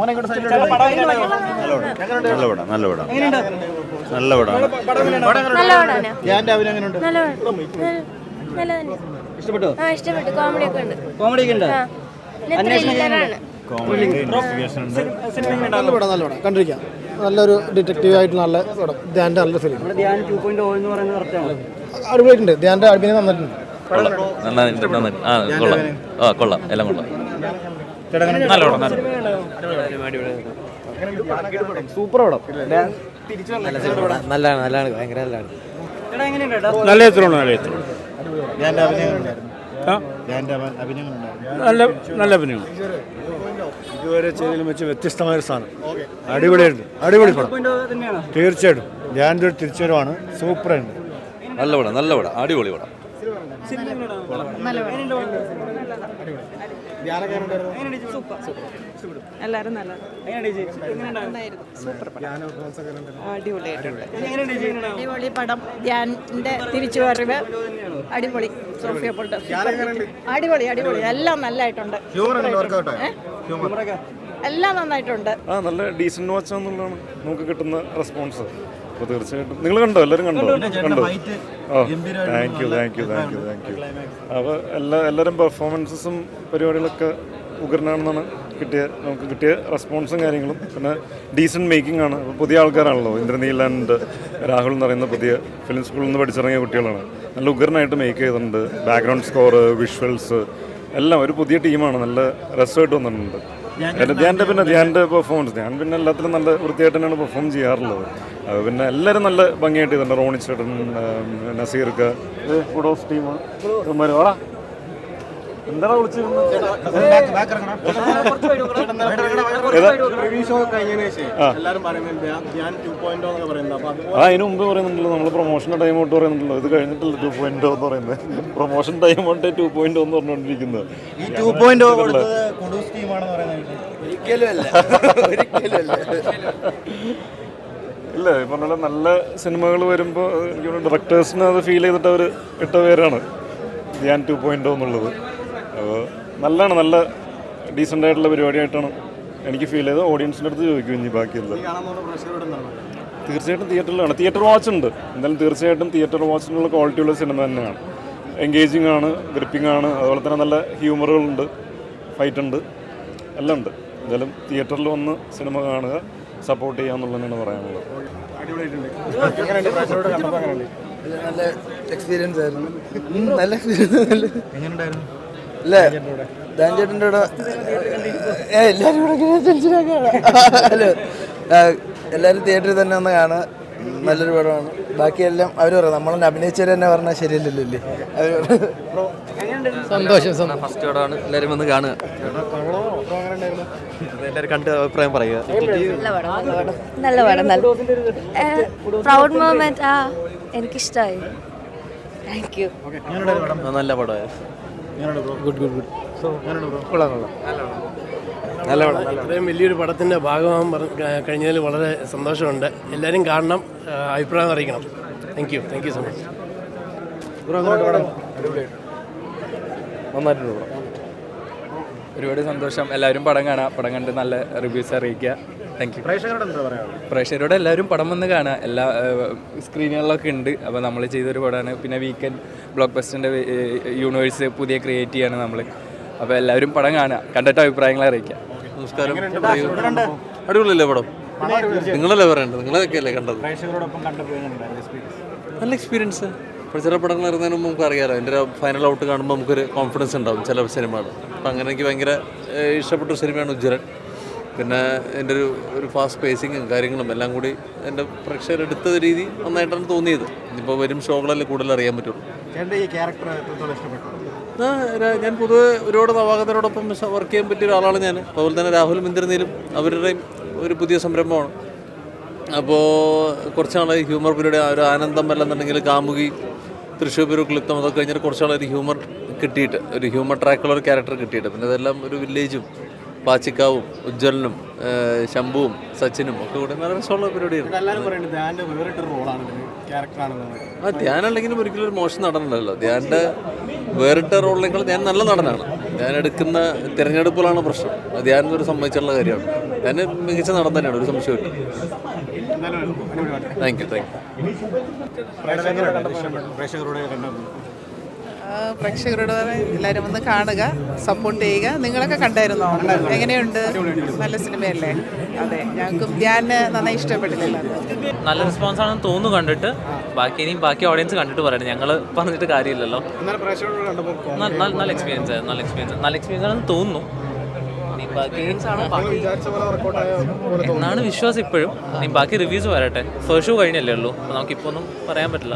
നല്ല പടം. നല്ല പടം നല്ല പടമാണ് ഇഷ്ടപ്പെട്ടോ? ആ ഇഷ്ടപ്പെട്ടു. കോമഡി ഒക്കെ ഉണ്ട്. കോമഡി ഒക്കെ ഉണ്ട്? നല്ല പടം നല്ല പടം. കണ്ടിരിക്കാം. നല്ലൊരു ഡിറ്റക്റ്റീവ് ആയിട്ട് നല്ല പടം. ധ്യാന്റെ നല്ല ഫിലിം കറക്റ്റാണ് അടിപൊളിയായിട്ടുണ്ട്. ധ്യാന്റെ അഭിനയം തന്നിട്ടുണ്ട് നന്നായിട്ട് നന്നായിട്ട് ആ കൊള്ളാം. ആ കൊള്ളാം. എല്ലാം കൊള്ളാം. നല്ല പടം സൂപ്പർ പടം. നല്ലതാണ് നല്ലതാണ് ഭയങ്കര നല്ലതാണ്. നല്ല ചിത്രമാണ് നല്ല ചിത്രം. നല്ല നല്ല അഭിനയം ഇതുവരെ ചെയ്തതിലും വെച്ച് വ്യത്യസ്തമായ ഒരു സ്ഥാനം അടിപൊളിയുണ്ട് അടിപൊളി പടം. തീർച്ചയായിട്ടും. ധ്യാന്റെ ഒരു തിരിച്ചുവരവാണ് സൂപ്പറായിട്ട് നല്ല പടം നല്ല പടം. അടിപൊളി പടം. നല്ല അടിപൊളിയായിട്ടുണ്ട്. അടിപൊളി. പടം. ധ്യാനിന്റെ തിരിച്ചുവരവ്. അടിപൊളി. സോഫിയ പൊട്ട് അടിപൊളി അടിപൊളി. എല്ലാം നല്ലതായിട്ടുണ്ട് ഹ്യൂമർ ഉണ്ട് വർക്കൗട്ട് ക്യാമറയൊക്കെ എല്ലാം നന്നായിട്ടുണ്ട്. ആ നല്ല ഡീസന്റ് വാച്ച് എന്നുള്ളതാണ് നമുക്ക് കിട്ടുന്ന റെസ്പോൺസ് അപ്പോൾ തീർച്ചയായിട്ടും. നിങ്ങൾ കണ്ടോ? എല്ലാവരും കണ്ടോ? കണ്ടോ ഓ thank you thank you thank you thank you അപ്പോൾ എല്ലാ എല്ലാവരും പെർഫോമൻസസും പരിപാടികളൊക്കെ ഉഗ്രനാണെന്നാണ് കിട്ടിയ നമുക്ക് കിട്ടിയ റെസ്പോൺസും കാര്യങ്ങളും. പിന്നെ ഡീസന്റ് മേക്കിംഗ് ആണ്. പുതിയ ആൾക്കാരാണല്ലോ. ഇന്ദ്രനീൽ ആൻഡ് രാഹുൽ എന്ന് പറയുന്ന പുതിയ ഫിലിം സ്കൂളിൽ നിന്ന് പഠിച്ചിറങ്ങിയ കുട്ടികളാണ്. നല്ല ഉഗ്രനായിട്ട് മേക്ക് ചെയ്തിട്ടുണ്ട്. ബാക്ക്ഗ്രൗണ്ട് സ്കോർ വിഷ്വൽസ് എല്ലാം ഒരു പുതിയ ടീമാണ് നല്ല രസമായിട്ട് വന്നിട്ടുണ്ട്. ധ്യാന്റെ പിന്നെ ധ്യാന്റെ പെർഫോമൻസ് ഞാൻ പിന്നെ എല്ലാത്തിലും നല്ല വൃത്തിയായിട്ട് തന്നെയാണ് പെർഫോം ചെയ്യാറുള്ളത്. അത് പിന്നെ എല്ലാവരും നല്ല ഭംഗിയായിട്ട് ഇതുണ്ട്. റോണി ചേട്ടൻ നസീർക്ക്. ഓഫ് ടീം എന്താണ് വിളിച്ചിരുന്നത്? ടു പോയിന്റ് ആ. അതിന് മുമ്പ് പറയുന്നുണ്ടല്ലോ. നമ്മൾ പ്രൊമോഷന്റെ ടൈം തൊട്ട് പറയുന്നുണ്ടല്ലോ. ഇത് കഴിഞ്ഞിട്ടില്ല ടു പോയിന്റ് എന്ന് പറയുന്നത്. Promotion time out two point എന്ന് പറഞ്ഞുകൊണ്ടിരിക്കുന്നത് ഈ ടു പോയിന്റ് കൊടുത്തത് കുഡൂസ് ടീമാണെന്ന് പറയുന്നത് ഇല്ല ഈ പറഞ്ഞ നല്ല സിനിമകൾ വരുമ്പോൾ ഡയറക്ടേഴ്സിന് അത് ഫീൽ ചെയ്തിട്ട് അവർ ഇട്ട പേരാണ്. ധ്യാൻ ടു പോയിന്റ് എന്നുള്ളത്. അപ്പോൾ നല്ലതാണ് നല്ല ഡീസന്റ് ആയിട്ടുള്ള പരിപാടിയായിട്ടാണ് എനിക്ക് ഫീൽ ചെയ്തത്. ഓഡിയൻസിന്റെ അടുത്ത് ചോദിക്കും ഇനി ബാക്കിയല്ല. തീർച്ചയായിട്ടും തിയേറ്ററിലാണ് തിയേറ്റർ വാച്ച് ഉണ്ട്. എന്തായാലും തീർച്ചയായിട്ടും തിയേറ്റർ വാച്ചിനുള്ള ക്വാളിറ്റി ഉള്ള സിനിമ തന്നെയാണ്. എൻഗേജിങ് ആണ് ഗ്രിപ്പിംഗ് ആണ്. അതുപോലെ തന്നെ നല്ല ഹ്യൂമറുകളുണ്ട് ഫൈറ്റ് ഉണ്ട്. എല്ലാം ഉണ്ട്. എന്തായാലും തിയേറ്ററിൽ വന്ന് സിനിമ കാണുക സപ്പോർട്ട് ചെയ്യുക എന്നുള്ളതാണ് പറയാനുള്ളത്. നല്ല എക്സ്പീരിയൻസ് ആയിരുന്നു. നല്ല എക്സ്പീരിയൻസ് അല്ലേ ധ്യാൻ ചേട്ടന്റെ കൂടെ എല്ലാവരും കൂടെ ഹലോ എല്ലാവരും തിയേറ്ററിൽ തന്നെ ഒന്ന് കാണുക. നല്ലൊരു പടമാണ്. ബാക്കിയെല്ലാം അവർ പറയാം നമ്മളെ അഭിനയിച്ചവർ തന്നെ പറഞ്ഞാൽ ശരിയല്ലല്ലോ അല്ലേ അവർ സന്തോഷം സന്തോഷം. ഫസ്റ്റ് പടമാണ്. എല്ലാവരും വന്ന് കാണുക. കണ്ട് അഭിപ്രായം പറയുക. നല്ല പടം നല്ല പ്രൗഡ് മൊമെന്റ് ആ എനിക്കിഷ്ടമായി താങ്ക് യു നല്ല പടമായിരുന്നു ഗുഡ് ഗുഡ് ഗുഡ് നല്ല പടം ഇത്രയും വലിയൊരു പടത്തിന്റെ ഭാഗമാകാൻ കഴിഞ്ഞതിൽ വളരെ സന്തോഷമുണ്ട്. എല്ലാവരും കാണണം അഭിപ്രായം അറിയിക്കണം. Thank you thank you so much നന്നായിട്ടുണ്ട് പടം ഒരുപാട് സന്തോഷം. എല്ലാവരും പടം കാണാം. പടം കണ്ട് നല്ല റിവ്യൂസ് അറിയിക്കുക. താങ്ക് യു പ്രേക്ഷകരോട് എന്താ പറയുക പ്രേക്ഷകരോട് എല്ലാവരും പടം വന്ന് കാണുക. എല്ലാ സ്ക്രീനുകളിലൊക്കെ ഉണ്ട്. അപ്പോൾ നമ്മൾ ചെയ്തൊരു പടമാണ്. പിന്നെ വീക്കെൻഡ് ബ്ലോക്ക് ബസ്റ്ററിന്റെ യൂണിവേഴ്സ് പുതിയ ക്രിയേറ്റ് ചെയ്യാണ് നമ്മൾ അപ്പോൾ എല്ലാവരും പടം കാണുക. കണ്ടിട്ട് അഭിപ്രായങ്ങൾ അറിയിക്കാം നമസ്കാരം. അടിപൊളിയല്ലേ പടം? നിങ്ങളല്ലേ പറയണ്ടത്? നിങ്ങളൊക്കെ അല്ലേ കണ്ടത് നല്ല എക്സ്പീരിയൻസ് ഇപ്പോൾ ചില പടങ്ങൾ ഇറങ്ങുന്നതിന് മുമ്പ് നമുക്ക് അറിയാമല്ലോ എന്റെ ഒരു ഫൈനൽ ഔട്ട് കാണുമ്പോൾ നമുക്കൊരു കോൺഫിഡൻസ് ഉണ്ടാവും ചില സിനിമകൾ അപ്പം അങ്ങനെ എനിക്ക് ഭയങ്കര ഇഷ്ടപ്പെട്ട ഒരു സിനിമയാണ് ഉജ്ജ്വലൻ. പിന്നെ എന്റെ ഒരു ഒരു ഫാസ്റ്റ് പേസിങ്ങും കാര്യങ്ങളും എല്ലാം കൂടി എന്റെ പ്രേക്ഷകരെടുത്ത രീതി നന്നായിട്ടാണ് തോന്നിയത്. ഇനിയിപ്പോൾ വരും ഷോകളല്ലേ കൂടുതൽ അറിയാൻ പറ്റുള്ളൂ. ഈ ക്യാരക്ടർ എത്രത്തോളം ഇഷ്ടപ്പെട്ടു? ഞാൻ പൊതുവെ ഒരുപാട് നവാഗതരോടൊപ്പം വർക്ക് ചെയ്യാൻ പറ്റിയ ഒരാളാണ് ഞാൻ. അതുപോലെ തന്നെ രാഹുൽ മിന്ദ്രനീലും അവരുടെയും ഒരു പുതിയ സംരംഭമാണ്. അപ്പോൾ കുറച്ച് നാളായി ഹ്യൂമർ പരിപാടി ഒരു ആനന്ദം അല്ലെന്നുണ്ടെങ്കിൽ കാമുകി തൃശ്ശൂർ ഒരു ക്ലിപ്തം അതൊക്കെ കഴിഞ്ഞിട്ട് കുറച്ച് നാളൊരു ഹ്യൂമർ കിട്ടിയിട്ട് ഒരു ഹ്യൂമർ ട്രാക്കുള്ള ഒരു ക്യാരക്ടർ കിട്ടിയിട്ട്. പിന്നെ ഇതെല്ലാം ഒരു വില്ലേജും പാച്ചിക്കാവും ഉജ്ജ്വലനും ശംഭുവും സച്ചിനും ഒക്കെ കൂടെ നല്ല രസമുള്ള പരിപാടിയാണ്. ആ ധ്യാൻ അല്ലെങ്കിലും ഒരിക്കലും ഒരു മോശം നടനല്ലോ ധ്യാന്റെ വേറിട്ട റോളിനേക്കാൾ ഞാൻ നല്ല നടനാണ്. ഞാൻ എടുക്കുന്ന തിരഞ്ഞെടുപ്പുകളാണ് പ്രശ്നം. ധ്യാൻ ഒരു സംബന്ധിച്ചുള്ള കാര്യമാണ്. ധ്യാൻ മികച്ച നടൻ തന്നെയാണ് ഒരു സംശയമില്ല താങ്ക് യു താങ്ക് യു പ്രേക്ഷകരോട് എല്ലാവരും ഒന്ന് കാണുക സപ്പോർട്ട് ചെയ്യുക. നിങ്ങളൊക്കെ കണ്ടായിരുന്നോ? എങ്ങനെയുണ്ട്? നല്ല സിനിമയല്ലേ? അതെ ഞങ്ങൾക്ക് ഞാൻ നന്നായി ഇഷ്ടപ്പെട്ടില്ല നല്ല റെസ്പോൺസ് ആണെന്ന് തോന്നുന്നു കണ്ടിട്ട്. ബാക്കി ഇനിയും ബാക്കി ഓഡിയൻസ് കണ്ടിട്ട് പറയണം. ഞങ്ങൾ പറഞ്ഞിട്ട് കാര്യമില്ലല്ലോ. നല്ല എക്സ്പീരിയൻസ് ആയിരുന്നു. നല്ല എക്സ്പീരിയൻസ് നല്ല എക്സ്പീരിയൻസ് ആണെന്ന് തോന്നുന്നു. ആണ് ബാക്കി എന്നാണ് വിശ്വാസം ഇപ്പോഴും. ഇനി ബാക്കി റിവ്യൂസ് വരട്ടെ. ഫസ്റ്റ് ഷോ കഴിഞ്ഞല്ലേ ഉള്ളൂ. അപ്പോൾ നമുക്കിപ്പോൾ ഒന്നും പറയാൻ പറ്റില്ല.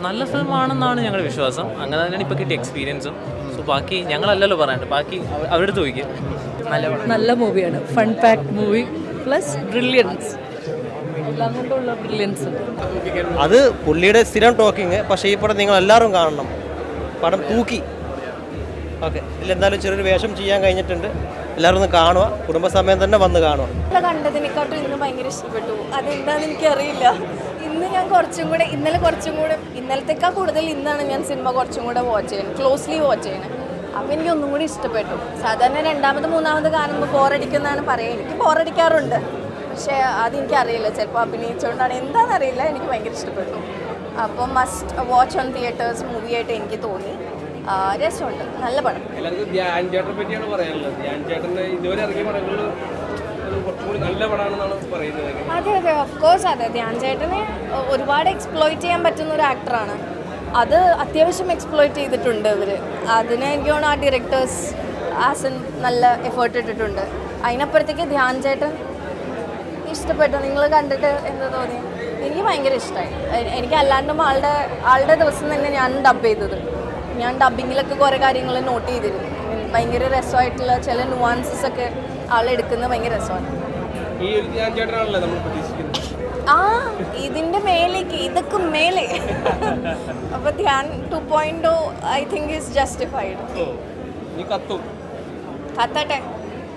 നല്ല ഫിലിമാണെന്നാണ് ഞങ്ങളുടെ വിശ്വാസം. അങ്ങനെ തന്നെയാണ് ഇപ്പോൾ കിട്ടിയ എക്സ്പീരിയൻസും സോ ബാക്കി ഞങ്ങളല്ലല്ലോ പറയാണ്ട് ബാക്കി അവ- അവരുടെ ചോദിക്കും. നല്ല നല്ല മൂവിയാണ് fun pack movie plus brilliance എല്ലാം കൊണ്ടുള്ള ബ്രില്യൻസ് അത് പുള്ളിയുടെ സ്ഥിരം ടോക്കിങ് പക്ഷേ ഈ പടം നിങ്ങൾ എല്ലാവരും കാണണം. പടം തൂക്കി. ഓക്കെ. എന്തായാലും ചെറിയൊരു വേഷം ചെയ്യാൻ കഴിഞ്ഞിട്ടുണ്ട്. എല്ലാവരും ഒന്ന് കാണുക. കുടുംബസമയം തന്നെ വന്ന് കാണുക. കണ്ടതിനെക്കാട്ടും ഇന്ന് ഭയങ്കര ഇഷ്ടപ്പെട്ടു. അതെന്താണെന്ന് എനിക്കറിയില്ല. ഇന്ന് ഞാൻ കുറച്ചും കൂടെ ഇന്നലെ കുറച്ചും കൂടെ ഇന്നലത്തേക്കാൾ കൂടുതൽ ഇന്നാണ് ഞാൻ സിനിമ കുറച്ചും കൂടെ വാച്ച് ചെയ്യുന്നത് ക്ലോസ്ലി വാച്ച് ചെയ്യണത് അപ്പോൾ എനിക്ക് ഒന്നും കൂടി ഇഷ്ടപ്പെട്ടു. സാധാരണ രണ്ടാമത് മൂന്നാമത് കാണുമ്പോൾ ബോറടിക്കുന്നതാണ് പറയുക എനിക്ക് ബോറടിക്കാറുണ്ട് പക്ഷേ അതെനിക്കറിയില്ല. ചിലപ്പോൾ അഭിനയിച്ചുകൊണ്ടാണ് എന്താണെന്നറിയില്ല എനിക്ക് ഭയങ്കര ഇഷ്ടപ്പെട്ടു. അപ്പോൾ മസ്റ്റ് വാച്ച് ഓൺ തിയേറ്റേഴ്സ് മൂവിയായിട്ട് എനിക്ക് തോന്നി. രസമുണ്ട്. നല്ല പടം. എല്ലാവർക്കും ധ്യാൻ ചേട്ടനെ പറ്റിയാണ് പറയാനുള്ളത്. ധ്യാൻ ചേട്ടന്റെ ഇതുവരെ ഇറങ്ങിയ പടങ്ങളിൽ അതെ അതെ. ഓഫ് കോഴ്സ് അതെ. ധ്യാൻ ചേട്ടനെ ഒരുപാട് എക്സ്പ്ലോയിറ്റ് ചെയ്യാൻ പറ്റുന്ന ഒരു ആക്ടറാണ് അത് അത്യാവശ്യം എക്സ്പ്ലോയിറ്റ് ചെയ്തിട്ടുണ്ട് ഇവർ അതിന് എനിക്ക് ആ ഡയറക്ടേഴ്സ് ആസൻ നല്ല എഫേർട്ട് ഇട്ടിട്ടുണ്ട്. അതിനപ്പുറത്തേക്ക് ധ്യാൻ ചേട്ടൻ ഇഷ്ടപ്പെട്ടു? നിങ്ങൾ കണ്ടിട്ട് എന്താ തോന്നി എനിക്ക് ഭയങ്കര ഇഷ്ടമായി എനിക്ക് അല്ലാണ്ടും ആളുടെ ആളുടെ ദിവസം തന്നെ ഞാൻ ഡബ് ചെയ്തത്. ഞാൻ ഡബിങ്ങിലൊക്കെ കുറേ കാര്യങ്ങൾ നോട്ട് ചെയ്തിരുന്നു. ഭയങ്കര രസമായിട്ടുള്ള ചില നുവാൻസസ് ഒക്കെ ആളെടുക്കുന്നത് ഭയങ്കര രസമാണ്. ആ ഇതിന്റെ മേലേക്ക് ഇതൊക്കെ മേലെ. അപ്പൊ Dhyan two point I think is justified കത്തട്ടെ.